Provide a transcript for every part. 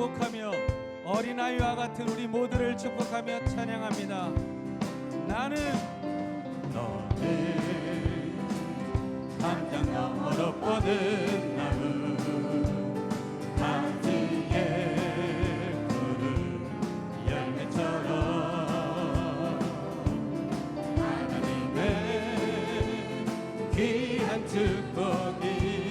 축복하며 어린아이와 같은 우리 모두를 축복하며 찬양합니다. 나는 너는 담장 너머로 뻗은 나무 가지에 푸른 열매처럼 하나님의 귀한 축복이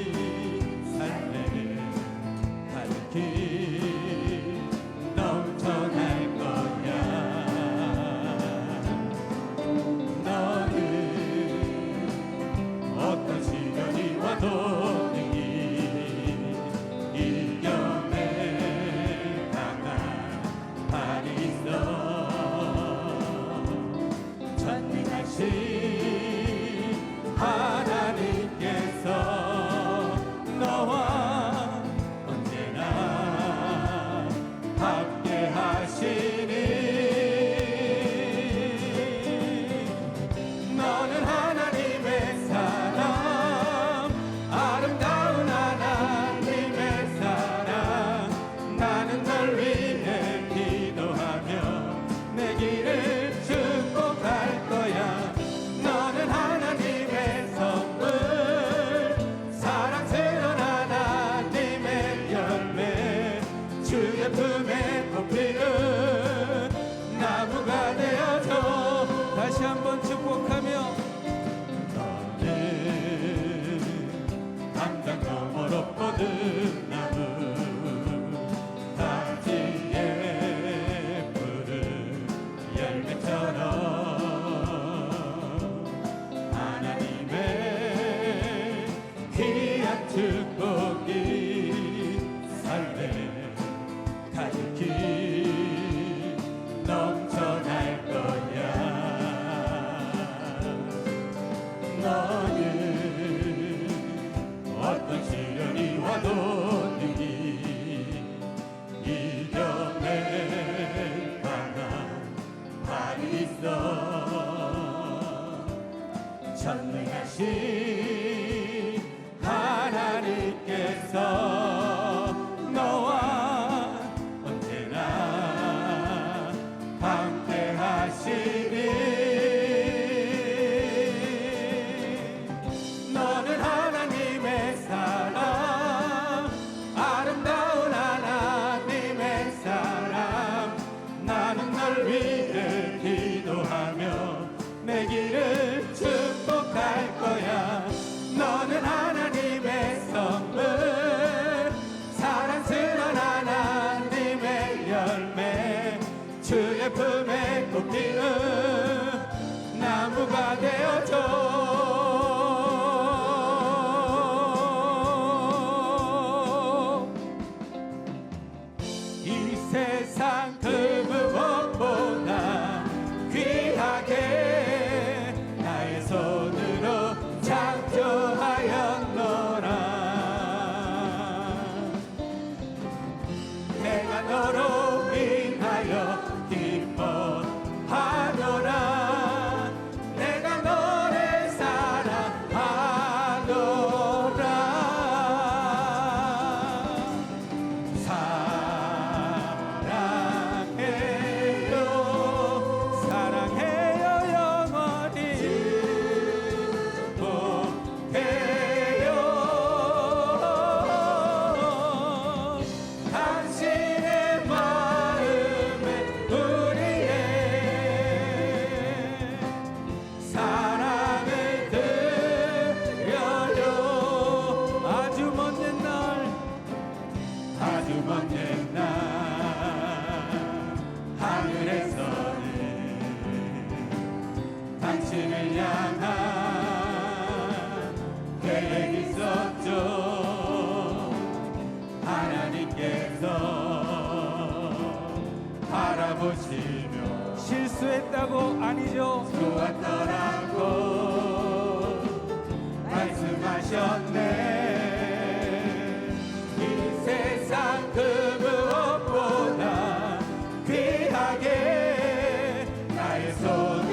다시 한번 축복하며 어떤 시련이 와도 능히 이겨낼 만한 발이 있어 전능하신 하나님께서 Lord. my name. exalted.